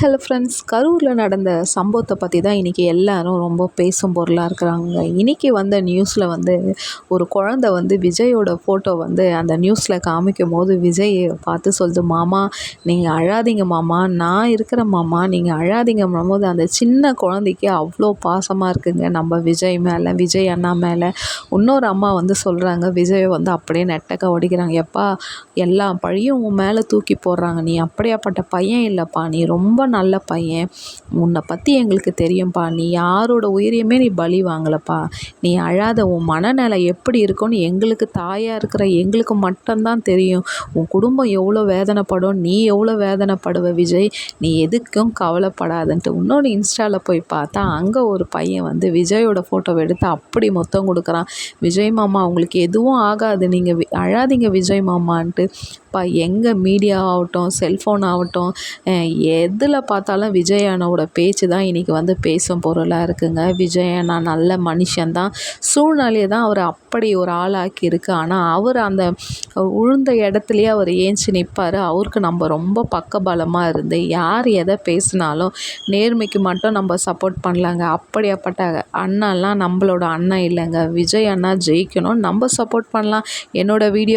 Hello friends கரூரில் நடந்த சம்பவத்தை பற்றி தான் இன்றைக்கி எல்லோரும் ரொம்ப பேசும் பொருளாக இருக்கிறாங்க. இன்றைக்கி வந்த நியூஸில் வந்து ஒரு குழந்த வந்து விஜயோட ஃபோட்டோ வந்து அந்த நியூஸில் காமிக்கும் போது விஜய் பார்த்து சொல்லுது மாமா நீங்கள் அழாதீங்க மாமா. நான் இருக்கிற மாமா நீங்கள் அழாதீங்க. போது அந்த சின்ன குழந்தைக்கு அவ்வளோ பாசமாக இருக்குங்க. நம்ம விஜய் மேலே விஜய் அண்ணா மேலே. இன்னொரு அம்மா வந்து சொல்கிறாங்க விஜயை வந்து அப்படியே நெட்டக்க ஒடிக்கிறாங்க எப்பா எல்லா பழியும் உன் மேலே தூக்கி போடுறாங்க. நீ அப்படியாப்பட்ட பையன் இல்லைப்பா. நீ ரொம்ப நல்ல பையன். உன்னை பற்றி எங்களுக்கு தெரியும்ப்பா நீ யாரோட உயிரையுமே நீ பலி வாங்கலப்பா. நீ அழாத உன் மனநிலை எப்படி இருக்கும்னு எங்களுக்கு தாயாக இருக்கிற எங்களுக்கு மட்டும்தான் தெரியும். உன் குடும்பம் எவ்வளோ வேதனைப்படும் நீ எவ்வளோ வேதனைப்படுவ விஜய்? நீ எதுக்கும் கவலைப்படாதுன்ட்டு. இன்னொன்று இன்ஸ்டாவில் போய் பார்த்தா அங்கே ஒரு பையன் வந்து விஜயோட ஃபோட்டோவை எடுத்து அப்படி மொத்தம் கொடுக்குறான். விஜய் மாமா அவங்களுக்கு எதுவும் ஆகாது. நீங்கள் அழாதீங்க விஜய் மாமான்ட்டு. இப்போ எங்கே மீடியா ஆகட்டும் செல்ஃபோன் ஆகட்டும் எதில் எதில் பார்த்தாலும் விஜய் அண்ணாவோட பேச்சு தான் இன்றைக்கி வந்து பேசும் பொருளாக இருக்குங்க. விஜய் அண்ணா நல்ல மனுஷன்தான் சூழ்நிலையை தான் அவர் அப்படி ஒரு ஆளாக்கி இருக்கு. ஆனால் அவர் அந்த உழுந்த இடத்துலையே அவர் ஏஞ்சி நிற்பார் அவருக்கு நம்ம ரொம்ப பக்கபலமாக இருந்து யார் எதை பேசினாலும் நேர்மைக்கு மட்டும் நம்ம சப்போர்ட் பண்ணலாங்க. அப்படியாப்பட்ட அண்ணாலாம் நம்மளோட அண்ணன் இல்லைங்க. விஜய் அண்ணா ஜெயிக்கணும். நம்ம சப்போர்ட் பண்ணலாம். என்னோடய வீடியோ